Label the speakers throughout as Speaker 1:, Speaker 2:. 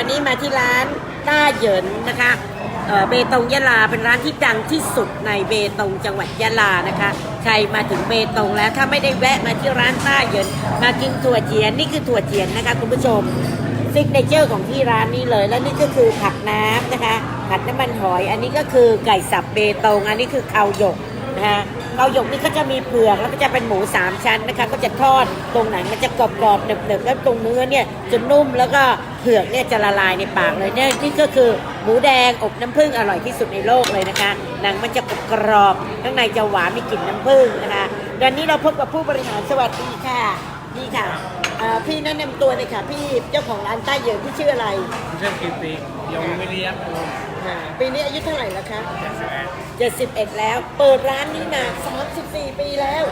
Speaker 1: วันนี้มาที่ร้านต้าเหยินนะคะเเบตงยะลาเป็นร้านที่ดังที่สุดในเบตงจังหวัดยะลานะคะ ใครมาถึงเบตงแล้วถ้าไม่ได้แวะมาที่ร้านต้าเหยินมากินถั่วเจียนนี่คือถั่วเจียนนะคะคุณผู้ชมซิกเนเจอร์ของที่ร้านนี้เลย แล้วนี่ก็คือผักน้ำนะคะ ผัดน้ำมันหอย อันนี้ก็คือไก่สับเบตง อันนี้คือข้าวหยกนะคะข้าวหยกนี่ก็จะมีเผือกแล้วก็จะเป็นหมูสามชั้นนะคะ ก็จะทอดตรงไหนมันจะกรอบๆหนึบๆแล้วตรงเนื้อเนี่ยจะนุ่มแล้วก็ เผือกเนี่ยจะละลายในปากเลยเนี่ยนี่ก็คือหมูแดงอบน้ำผึ้งอร่อยที่สุดในโลกเลยนะคะหนังมันจะกรอบๆข้างในจะหวานมีกลิ่นน้ำผึ้งนะคะเดือนนี้เราพบกับผู้บริหารสวัสดีค่ะนี่ค่ะเอ่อพี่แนะนำตัวเลยค่ะพี่เจ้าของร้านใต้เหยินที่ชื่ออะไร
Speaker 2: เรื่องกิติยงวิริยภูมิ
Speaker 1: อ่าปีนี้อายุเท่าไหร่แล้วคะ
Speaker 2: จากแสดง
Speaker 1: 71แล้ว เปิดร้านนี้มา34 ปีแล้ว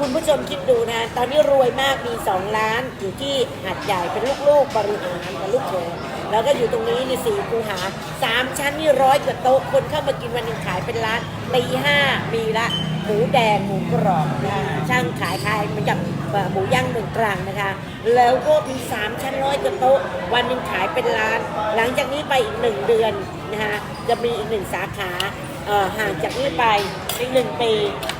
Speaker 1: คุณผู้ชมคิดดูนะ ตอนนี้รวยมากมี2ร้านอยู่ที่หัดใหญ่เป็นลูกๆบริหารกับลูกเขยแล้วก็อยู่ตรงนี้นี่สี่คูหาสามชั้นนี่ร้อยกว่าโต๊ะคนเข้ามากินวันหนึ่งขายเป็นร้านตีห้ามีละหมูแดงหมูกรอบนะช่างขายขายเหมือนกับหมูย่างเมืองตรังนะคะ แล้วก็มีสามชั้นร้อยกว่าโต๊ะวันหนึ่งขายเป็นล้าน หลังจากนี้ไปอีกหนึ่งเดือน นะคะจะมีอีกหนึ่งสาขาห่างจากนี้ไปอีกหนึ่งปี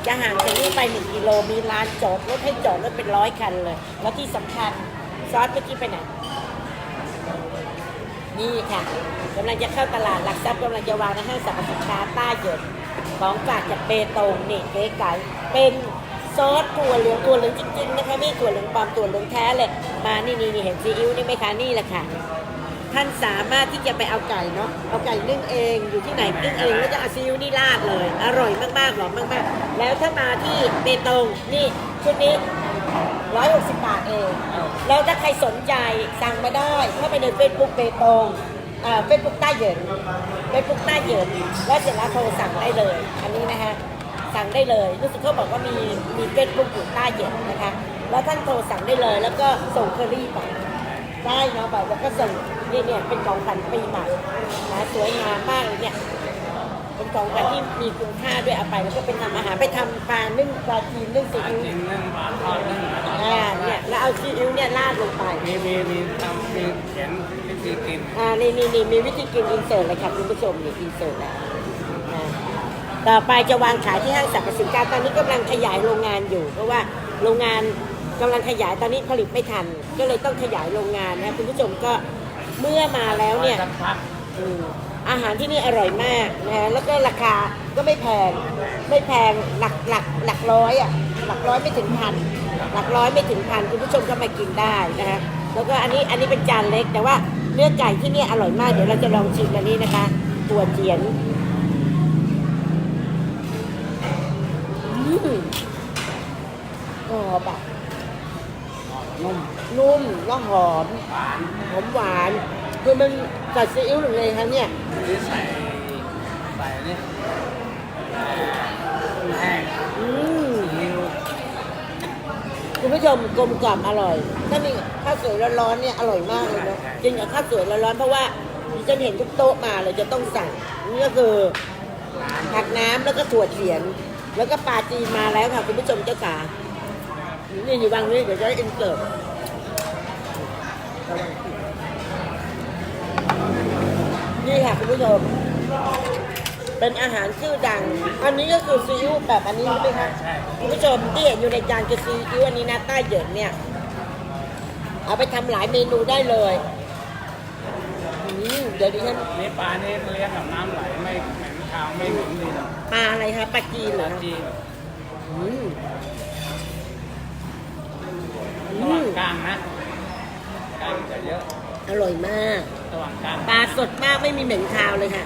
Speaker 1: จะห่างจากนี้ไปหนึ่งกิโลมีร้านจอดรถให้จอดรถเป็นร้อยคันเลย แล้วที่สำคัญซอสเมื่อกี้ไปไหนนี่ค่ะกำลังจะเข้าตลาดหลักทรัพย์กำลังจะวางในห้างสรรพสินค้าต้าเหยินของฝากจากเบตงนี่เก๋ไก่เป็นซอสถั่วเหลืองถั่วเหลืองจริงๆนะคะไม่ถั่วเหลืองปลอมถั่วเหลืองแท้เลยมานี่นี่นี่เห็นซีอิ๊วนี่ไหมคะนี่แหละค่ะ ท่านสามารถที่จะไปเอาไก่เนาะเอาไก่นึ่งเองอยู่ที่ไหนนึ่งเองแล้วจะเอาซีอิ๊วนี่ราดเลย อร่อยมากๆหอมมากๆ แล้วถ้ามาที่เบตงนี่ชุดนี้160บบาทเองแล้วถ้าใครสนใจสั่งมาได้เข้าไปใน Facebook เบตงเฟซบุ๊กใต้เหยินเฟซบุ๊กใต้เหยินแล้วเสร็จแล้วโทรสั่งได้เลย อันนี้นะคะสั่งได้เลยรู้สึกเขาบอกว่ามีมีเฟซบุ๊กอยู่ใต้เหยินนะคะ แล้วท่านโทรสั่งได้เลย แล้วก็ส่งเคอรี่ไป ได้เนาะแบบแล้วก็ส่งนี่เนี่ยเป็นของขวัญปีใหม่นะสวยงามมากเลยเนี่ยเป็นของขวัญที่มีคุณค่าด้วยเอาไปแล้วก็เป็นทำอาหารไปทำปลานึ่งปลาจีนนึ่งซีอิ๊ว
Speaker 2: จริงเรื่องหวานทอดเรื่องอะไร
Speaker 1: อ่าเนี่ยแล้วเอาซีอิ๊วเนี่ยราดลงไป
Speaker 2: มีมีมีทำมีเขียนวิธีกิน
Speaker 1: อ่านี่นี่นี่มีวิธีกินอินเสิร์ตเลยค่ะคุณผู้ชมนี่อินเสิร์ตแล้วอ่าต่อไปจะวางขายที่ห้างสรรพสินค้าตอนนี้กำลังขยายโรงงานอยู่ เพราะว่าโรงงาน กำลังขยายตอนนี้ผลิตไม่ทัน ก็เลยต้องขยายโรงงานนะคุณผู้ชมก็เมื่อมาแล้วเนี่ยอืมอาหารที่นี่อร่อยมากนะแล้วก็ราคาก็ไม่แพงไม่แพงหลักหลักหลักร้อยอะหลักร้อยไม่ถึงพันหลักร้อยไม่ถึงพันคุณผู้ชมก็มากินได้นะฮะแล้วก็อันนี้อันนี้เป็นจานเล็ก แต่ว่าเนื้อไก่ที่นี่อร่อยมากเดี๋ยวเราจะลองชิมอันนี้นะคะตัวเจียนอืมกรอบอะ
Speaker 2: นุ่ม
Speaker 1: นุ่มแล้วหอมหอมหวานคือมันกัดซีอิ๊วหรือไงคะเนี่ย
Speaker 2: หรือใส่ใส่นี่แห้ง
Speaker 1: อืม
Speaker 2: นิ้ว
Speaker 1: คุณผู้ชมกลมกล่อมอร่อย ถ้ามีข้าวสวยร้อนๆเนี่ยอร่อยมากเลยเนาะกินกับข้าวสวยร้อนๆเพราะว่าดิฉันเห็นทุกโต๊ะมาเลยจะต้องสั่งนี่ก็คือผักน้ำแล้วก็ถั่วเฉียน แล้วก็ปลาจีนมาแล้วค่ะคุณผู้ชมเจ้าขา นี่อยู่บางนี้เดี๋ยวจะให้อินเสิร์ตนี่ค่ะคุณผู้ชม เป็นอาหารชื่อดัง อันนี้ก็คือซีอิ๊วแบบอันนี้ใช่ไหมคะ
Speaker 2: ใช่
Speaker 1: คุณผู้ชมที่เห็นอยู่ในจานคือซีอิ๊วอันนี้นะใต้เหยินเนี่ย เอาไปทำหลายเมนูได้เลยอืมเดี๋ยวดิฉัน
Speaker 2: นี่ปลานี่เลี้ยงกับน้ำไหลไม่เหม็นคาวไม่เหม็นดีหรอก
Speaker 1: ปลาอะไรคะปลาจีนเหรอคะ
Speaker 2: จีน
Speaker 1: อืม
Speaker 2: ระหว่าง กลางนะกลางจะเยอะ
Speaker 1: อร่อยมาก
Speaker 2: ระหว่างกลาง
Speaker 1: ปลาสดมากไม่มีเหม็นคาวเลยค่ะ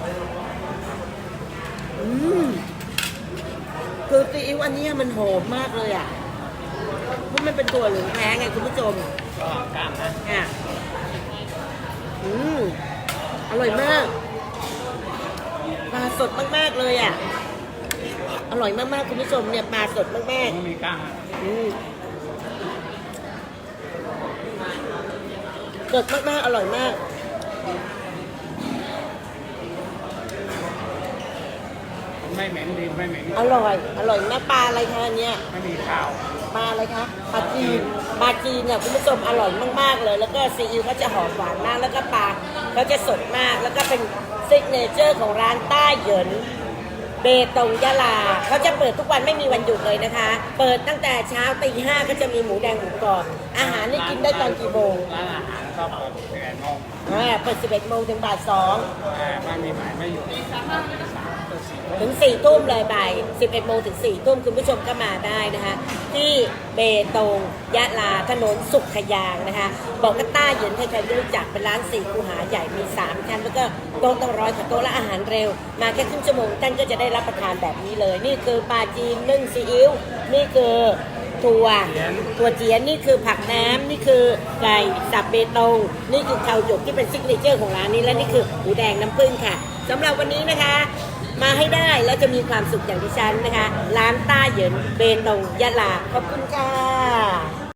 Speaker 1: อืมคือซีอิ๊วอันนี้มันหอมมากเลยอะเพราะมันเป็นตัวเหลืองแท้ไงคุณผู้ชม
Speaker 2: ระหว่างกลางนะ
Speaker 1: อะอืมอร่อยมาก ปลาสดมากๆเลยอะ อร่อยมากๆคุณผู้ชมเนี่ยปลาสดมาก
Speaker 2: ไม่มีกลางอะ
Speaker 1: ๆอืม สดมากๆ อร่อยมาก
Speaker 2: ไม่เหม็นดีไม่เหม็น
Speaker 1: อร่อย อร่อยมากปลาอะไรคะอันเนี่ย
Speaker 2: ไม่มีคาว
Speaker 1: ปลาอะไรคะปลาจีนปลาจีนเนี่ยคุณผู้ชมอร่อยมากๆเลย แล้วก็ซีอิ๊วก็จะหอมหวานมาก แล้วก็ปลาเขาจะสดมาก แล้วก็เป็นซิกเนเจอร์ของร้านต้าเหยินเบตงยะลาเขาจะเปิดทุกวันไม่มีวันหยุดเลยนะคะ เปิดตั้งแต่เช้าตีห้าก็จะมีหมูแดงหมูกรอบอาหารนี่กินได้ตอนกี่โมง
Speaker 2: ร้านอาหาร ก็เปิดสิบเอ็ดโมง
Speaker 1: อ่าเปิด 11 โมงถึงบ่าย2
Speaker 2: แต่ไม่มีหมายไม่อยู่สามตัวสี่
Speaker 1: ถึง4ทุ่มเลยบ่าย 11 โมงถึง4ทุ่มคุณผู้ชมก็มาได้นะคะ ที่เบตงยะลาถนนสุขยางนะคะ บอกกบต้าเหยินใครๆรู้จักเป็นร้านสี่คูหาใหญ่มี 3 ชั้น แล้วก็โต๊ะต้องร้อยกับโต๊ะและอาหารเร็ว มาแค่ครึ่งชั่วโมงท่านก็จะได้รับประทานแบบนี้เลย นี่คือปลาจีนนึ่งซีอิ๊วนี่คือ ถั่วถั่วเจียนนี่คือผักน้ำนี่คือไก่สับเบตงนี่คือข้าวหยกที่เป็นซิกเนเจอร์ของร้านนี้และนี่คือหมูแดงน้ำผึ้งค่ะสำหรับวันนี้นะคะ มาให้ได้แล้วจะมีความสุขอย่างที่ฉันนะคะ ร้านต้าเหยินเบตงยะลาขอบคุณค่ะ